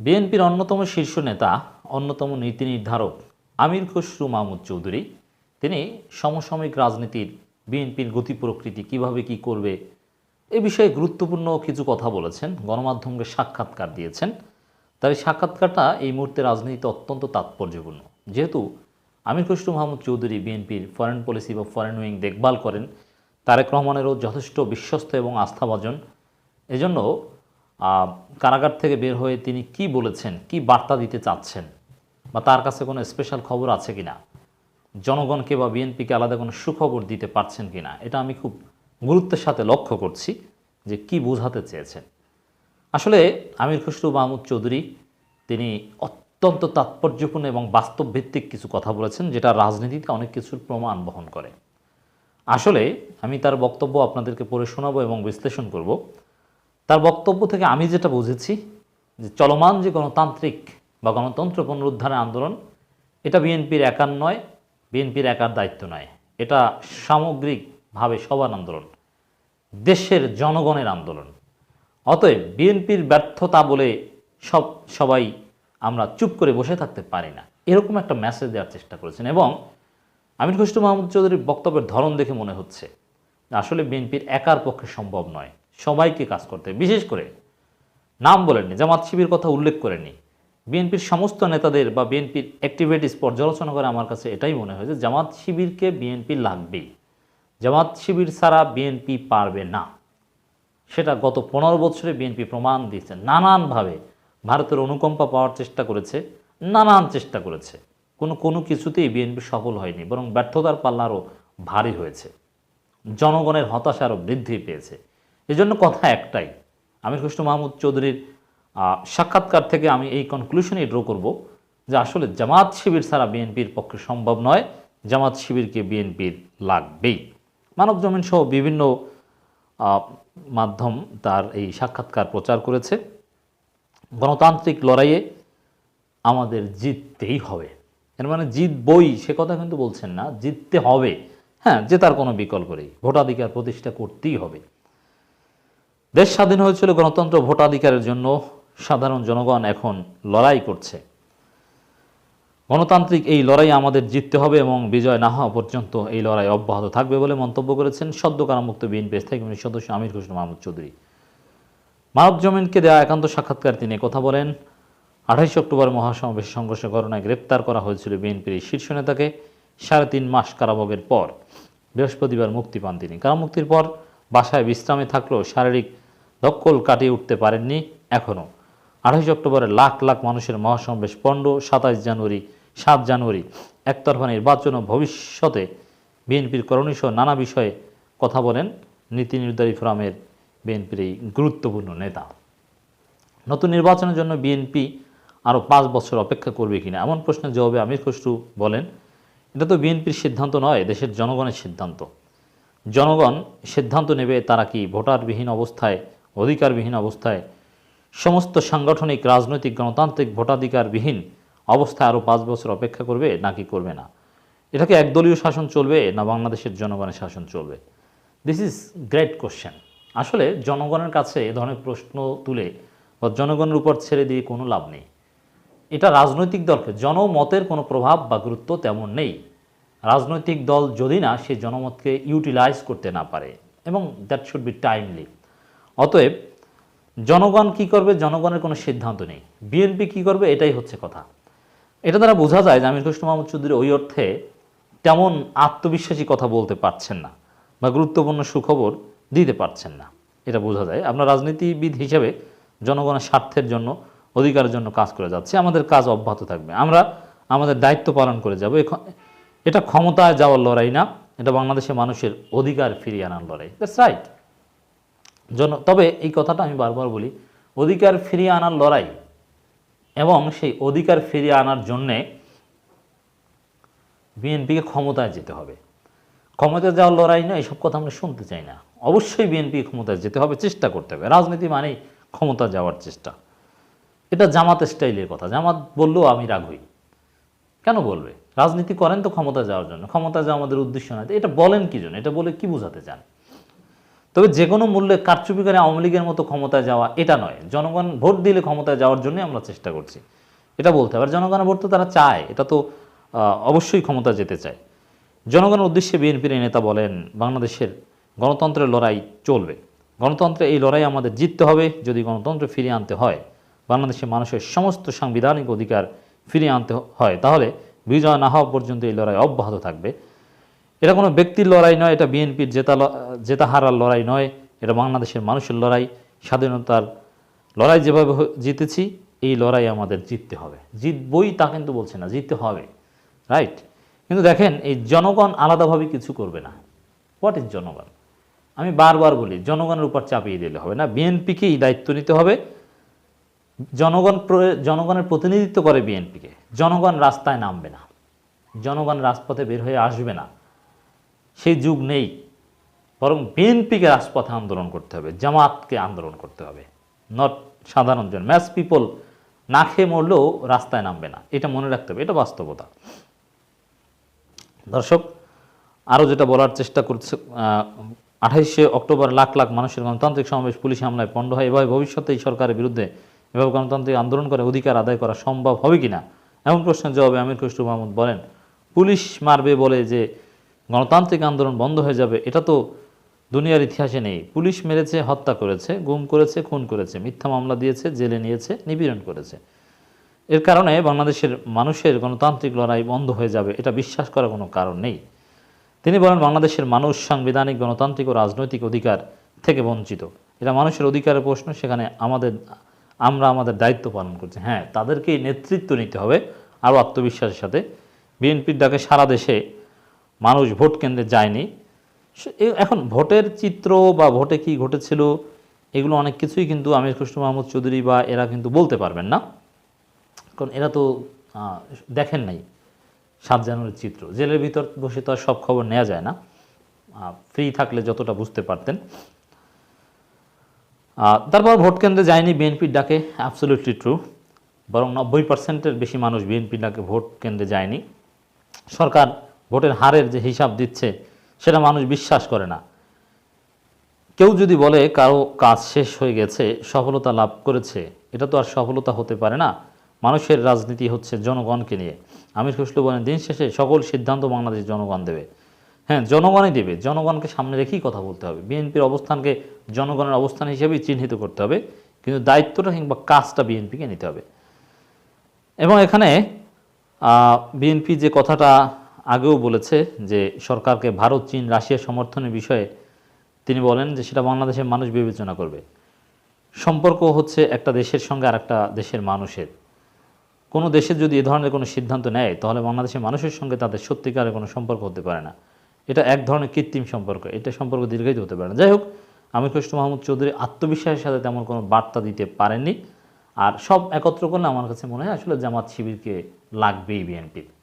বিএনপির অন্যতম শীর্ষ নেতা, অন্যতম নীতি নির্ধারক আমির খসরু মাহমুদ চৌধুরী, তিনি সমসাময়িক রাজনীতির বিএনপির গতি প্রকৃতি কীভাবে কি করবে এ বিষয়ে গুরুত্বপূর্ণ কিছু কথা বলেছেন, গণমাধ্যমকে সাক্ষাৎকার দিয়েছেন। তার এই সাক্ষাৎকারটা এই মুহূর্তে রাজনীতিতে অত্যন্ত তাৎপর্যপূর্ণ। যেহেতু আমির খসরু মাহমুদ চৌধুরী বিএনপির ফরেন পলিসি বা ফরেন উইং দেখভাল করেন, তারেক রহমানেরও যথেষ্ট বিশ্বস্ত এবং আস্থাভাজন। এজন্য কারাগার থেকে বের হয়ে তিনি কি বলেছেন, কি বার্তা দিতে চাচ্ছেন বা তার কাছে কোনো স্পেশাল খবর আছে কিনা? জনগণকে বা বিএনপিকে আলাদা কোনো সুখবর দিতে পারছেন কিনা? এটা আমি খুব গুরুত্বের সাথে লক্ষ্য করছি যে কি বোঝাতে চেয়েছেন। আসলে আমির খসরু মাহমুদ চৌধুরী, তিনি অত্যন্ত তাৎপর্যপূর্ণ এবং বাস্তব ভিত্তিক কিছু কথা বলেছেন, যেটা রাজনীতিতে অনেক কিছুর প্রমাণ বহন করে। আসলে আমি তার বক্তব্য আপনাদেরকে পড়ে শোনাবো এবং বিশ্লেষণ করব। তার বক্তব্য থেকে আমি যেটা বুঝেছি যে চলমান যে গণতান্ত্রিক বা গণতন্ত্র পুনরুদ্ধারের আন্দোলন, এটা বিএনপির একার নয়, বিএনপির একার দায়িত্ব নয়। এটা সামগ্রিকভাবে সবার আন্দোলন, দেশের জনগণের আন্দোলন। অতএব বিএনপির ব্যর্থতা বলে সব, সবাই আমরা চুপ করে বসে থাকতে পারি না। এরকম একটা মেসেজ দেওয়ার চেষ্টা করেছেন এবং আমির খসরু মাহমুদ চৌধুরীর বক্তব্যের ধরন দেখে মনে হচ্ছে, আসলে বিএনপির একার পক্ষে সম্ভব নয়। সবাইকে কাজ করতে বিশেষ করে নাম বলেননি, জামাত শিবির কথা উল্লেখ করেনি বিএনপির সমস্ত নেতাদের বা বিএনপির অ্যাক্টিভিটিস পর্যালোচনা করে আমার কাছে এটাই মনে হয় যে জামাত শিবিরকে বিএনপি লাগবেই জামাত শিবির ছাড়া বিএনপি পারবে না। সেটা গত পনেরো বছরে বিএনপি প্রমাণ দিয়েছে। নানানভাবে ভারতের অনুকম্পা পাওয়ার চেষ্টা করেছে, নানান চেষ্টা করেছে। কোনো কোনো কিছুতেই বিএনপি সফল হয়নি, বরং ব্যর্থতার পাল্লা আরও ভারী হয়েছে। জনগণের হতাশা আরও বৃদ্ধি পেয়েছে। এজন্য কথা একটাই। আমির কৃষ্ণ মাহমুদ চৌধুরীর সাক্ষাৎকার থেকে আমি এই কনক্লুশনেই ড্র করব যে আসলে জামাত শিবির ছাড়া বিএনপির পক্ষে সম্ভব নয়, জামাত শিবিরকে বিএনপির লাগবেই। মানব জমিন সহ বিভিন্ন মাধ্যম তার এই সাক্ষাৎকার প্রচার করেছে। গণতান্ত্রিক লড়াইয়ে আমাদের জিততেই হবে। এর মানে জিতবই, সে কথা কিন্তু বলছেন না, জিততে হবে। হ্যাঁ জেতার কোনো বিকল্প নেই। ভোটাধিকার প্রতিষ্ঠা করতেই হবে। দেশ স্বাধীন হয়েছিল গণতন্ত্র ভোটাধিকারের জন্য সাধারণ জনগণ এখন লড়াই করছে। গণতান্ত্রিক এই লড়াই আমাদের জিততে হবে এবং বিজয় না হওয়া পর্যন্ত এই লড়াই অব্যাহত থাকবে বলে মন্তব্য করেছেন সদ্য কারামুক্ত বিএনপি স্থায়ী কমিটির সদস্য আমির হোসেন মাহমুদ চৌধুরী। মানব জমিনকে দেওয়া একান্ত সাক্ষাৎকার তিনি কথা বলেন, আঠাইশে অক্টোবর মহাসমাবেশ সংঘর্ষের ঘটনায় গ্রেপ্তার করা হয়েছিল বিএনপির শীর্ষ নেতাকে সাড়ে তিন মাস কারাভোগের পর। বৃহস্পতিবার মুক্তি পান তিনি। কারামুক্তির পর বাসায় বিশ্রামে থাকলেও শারীরিক ধক্কল কাটিয়ে উঠতে পারেননি এখনও আঠাইশে অক্টোবরে লাখ লাখ মানুষের মহাসমাবেশ পণ্ড সাতাইশ জানুয়ারি, সাত জানুয়ারি, একতরফা নির্বাচন ও ভবিষ্যতে বিএনপির করণীয় নানা বিষয়ে কথা বলেন নীতি নির্ধারী ফোরামের বিএনপির এই গুরুত্বপূর্ণ নেতা। নতুন নির্বাচনের জন্য বিএনপি আরও পাঁচ বছর অপেক্ষা করবে কিনা এমন প্রশ্নের জবাবে আমির খসরু বলেন, এটা তো বিএনপির সিদ্ধান্ত নয়, দেশের জনগণের সিদ্ধান্ত। জনগণ সিদ্ধান্ত নেবে তারা কি ভোটারবিহীন অবস্থায় অধিকারবিহীন অবস্থায়। সমস্ত সাংগঠনিক, রাজনৈতিক, গণতান্ত্রিক ভোটাধিকারবিহীন অবস্থায় আরও পাঁচ বছর অপেক্ষা করবে নাকি করবে না। এটাকে একদলীয় শাসন চলবে না বাংলাদেশের জনগণের শাসন চলবে? দিস ইজ গ্রেট কোশ্চেন আসলে জনগণের কাছে এ ধরনের প্রশ্ন তুলে বা জনগণের উপর ছেড়ে দিয়ে কোনো লাভ নেই। এটা রাজনৈতিক দলকে, জনমতের কোনো প্রভাব বা গুরুত্ব তেমন নেই। রাজনৈতিক দল যদি না, সে জনমতকে ইউটিলাইজ করতে না পারে এবং দ্যাট শুড বি টাইমলি। অতএব জনগণ কি করবে? জনগণের কোনো সিদ্ধান্ত নেই। বিএনপি কি করবে? এটাই হচ্ছে কথা। এটা দ্বারা বোঝা যায় যে আমির কৃষ্ণ মাহমুদ চৌধুরী ওই অর্থে তেমন আত্মবিশ্বাসী কথা বলতে পারছেন না বা গুরুত্বপূর্ণ সুখবর দিতে পারছেন না। এটা বোঝা যায়। আমরা রাজনীতিবিদ হিসেবে জনগণের স্বার্থের জন্য, অধিকারের জন্য কাজ করে যাচ্ছি। আমাদের কাজ অব্যাহত থাকবে। আমরা আমাদের দায়িত্ব পালন করে যাব। এটা ক্ষমতায় যাওয়ার লড়াই না। এটা বাংলাদেশের মানুষের অধিকার ফিরিয়ে আনার লড়াই। দ্যাটস রাইট জন, তবে এই কথাটা আমি বারবার বলি, অধিকার ফিরিয়ে আনার লড়াই এবং সেই অধিকার ফিরিয়ে আনার জন্যে বিএনপিকে ক্ষমতায় যেতে হবে। ক্ষমতায় যাওয়ার লড়াই না এসব কথা আমরা শুনতে চাই না। অবশ্যই বিএনপি ক্ষমতায় যেতে হবে, চেষ্টা করতে হবে। রাজনীতি মানেই ক্ষমতা যাওয়ার চেষ্টা। এটা জামাত স্টাইলের কথা। জামাত বললেও আমি রাগ হই। কেন বলবে? রাজনীতি করেন তো ক্ষমতা যাওয়ার জন্য। ক্ষমতা যাওয়া আমাদের উদ্দেশ্য নয়। এটা বলেন কি জন্য? এটা বলে কি বোঝাতে চান? তবে যে কোনো মূল্যে কারচুপি করে আওয়ামী লীগের মতো ক্ষমতায় যাওয়া এটা নয়। জনগণ ভোট দিলে ক্ষমতায় যাওয়ার জন্যই আমরা চেষ্টা করছি। এটা বলতে হবে। আর জনগণের ভোট তো তারা চায়। এটা তো অবশ্যই ক্ষমতা যেতে চায়। জনগণের উদ্দেশ্যে বিএনপির নেতা বলেন, বাংলাদেশের গণতন্ত্রের লড়াই চলবে। গণতন্ত্রে এই লড়াই আমাদের জিততে হবে। যদি গণতন্ত্র ফিরিয়ে আনতে হয়, বাংলাদেশের মানুষের সমস্ত সাংবিধানিক অধিকার ফিরিয়ে আনতে হয়, তাহলে বিজয় না হওয়া পর্যন্ত এই লড়াই অব্যাহত থাকবে। এটা কোনো ব্যক্তির লড়াই নয়, এটা বিএনপির জেতা জেতা হারার লড়াই নয়, এটা বাংলাদেশের মানুষের লড়াই। স্বাধীনতার লড়াই যেভাবে জিতেছি, এই লড়াই আমাদের জিততে হবে। জিতবই তা কিন্তু বলছে না, জিততে হবে রাইট কিন্তু দেখেন, এই জনগণ আলাদাভাবে কিছু করবে না। হোয়াট ইজ জনগণ? আমি বারবার বলি, জনগণের উপর চাপিয়ে দিলে হবে না, বিএনপিকেই দায়িত্ব নিতে হবে। জনগণ জনগণের প্রতিনিধিত্ব করে বিএনপিকে। জনগণ রাস্তায় নামবে না। জনগণ রাজপথে বের হয়ে আসবে না। সেই যুগ নেই। বরং বিএনপিকে রাজপথে আন্দোলন করতে হবে, জামাতকে আন্দোলন করতে হবে। নট সাধারণ জন ম্যাস পিপল না খেয়ে মরলেও রাস্তায় নামবে না। এটা মনে রাখতে হবে, এটা বাস্তবতা। দর্শক আরও যেটা বলার চেষ্টা করছে আঠাইশে অক্টোবর লাখ লাখ মানুষের গণতান্ত্রিক সমাবেশ, পুলিশ হামলায় পণ্ড হয়। এভাবে ভবিষ্যতে এই সরকারের বিরুদ্ধে এভাবে গণতান্ত্রিক আন্দোলন করে অধিকার আদায় করা সম্ভব হবে কিনা? এমন প্রশ্নের জবাবে আমির খসরু মাহমুদ বলেন, পুলিশ মারবে বলে যে গণতান্ত্রিক আন্দোলন বন্ধ হয়ে যাবে, এটা তো দুনিয়ার ইতিহাসে নেই। পুলিশ মেরেছে, হত্যা করেছে, গুম করেছে, খুন করেছে, মিথ্যা মামলা দিয়েছে, জেলে নিয়েছে, নিপীড়ন করেছে। এর কারণে বাংলাদেশের মানুষের গণতান্ত্রিক লড়াই বন্ধ হয়ে যাবে, এটা বিশ্বাস করার কোনো কারণ নেই। তিনি বলেন, বাংলাদেশের মানুষ সাংবিধানিক, গণতান্ত্রিক ও রাজনৈতিক অধিকার থেকে বঞ্চিত। এটা মানুষের অধিকারের প্রশ্ন, সেখানে আমাদের, আমরা আমাদের দায়িত্ব পালন করছি। হ্যাঁ তাদেরকেই নেতৃত্ব নিতে হবে আরও আত্মবিশ্বাসের সাথে। বিএনপির ডাকে সারা দেশে মানুষ ভোট কেন্দ্রে যায়নি। এখন ভোটের চিত্র বা ভোটে কি ঘটেছিল, এগুলো অনেক কিছুই কিন্তু আমির খুশরু মাহমুদ চৌধুরী বা এরা কিন্তু বলতে পারবেন না। কারণ এরা তো দেখেন নাই সাত জানুয়ারির চিত্র। জেলের ভিতর বসে তো আর সব খবর নেওয়া যায় না। ফ্রি থাকলে যতটা বুঝতে পারতেন। তারপর ভোট কেন্দ্রে যায়নি বিএনপির ডাকে অ্যাবসলিউটলি ট্রু বরং নব্বই পার্সেন্টের বেশি মানুষ বিএনপির ডাকে ভোট কেন্দ্রে যায়নি। সরকার ভোটের হারের যে হিসাব দিচ্ছে, সেটা মানুষ বিশ্বাস করে না। কেউ যদি বলে কারও কাজ শেষ হয়ে গেছে, সফলতা লাভ করেছে, এটা তো আর সফলতা হতে পারে না। মানুষের রাজনীতি হচ্ছে জনগণকে নিয়ে। আমির খুসলু বলেন, দিন শেষে সকল সিদ্ধান্ত বাংলাদেশ জনগণ দেবে। হ্যাঁ জনগণই দেবে। জনগণকে সামনে রেখেই কথা বলতে হবে। বিএনপির অবস্থানকে জনগণের অবস্থান হিসেবেই চিহ্নিত করতে হবে, কিন্তু দায়িত্বটা কিংবা কাজটা বিএনপিকে নিতে হবে। এবং এখানে বিএনপি যে কথাটা আগেও বলেছে যে সরকারকে ভারত, চীন রাশিয়া সমর্থনের বিষয়ে তিনি বলেন যে সেটা বাংলাদেশের মানুষ বিবেচনা করবে। সম্পর্ক হচ্ছে একটা দেশের সঙ্গে আর একটা দেশের মানুষের। কোনো দেশের যদি এ ধরনের কোনো সিদ্ধান্ত নেয়, তাহলে বাংলাদেশের মানুষের সঙ্গে তাদের সত্যিকারের কোনো সম্পর্ক হতে পারে না। এটা এক ধরনের কৃত্রিম সম্পর্ক, এটা সম্পর্ক দীর্ঘায়িত হতে পারে না। যাই হোক আমি কৃষ্ণ মাহমুদ চৌধুরী আত্মবিশ্বাসের সাথে তেমন কোনো বার্তা দিতে পারেননি। আর সব একত্র করলে আমার কাছে মনে হয় আসলে জামাত শিবিরকে লাগবেই বিএনপির।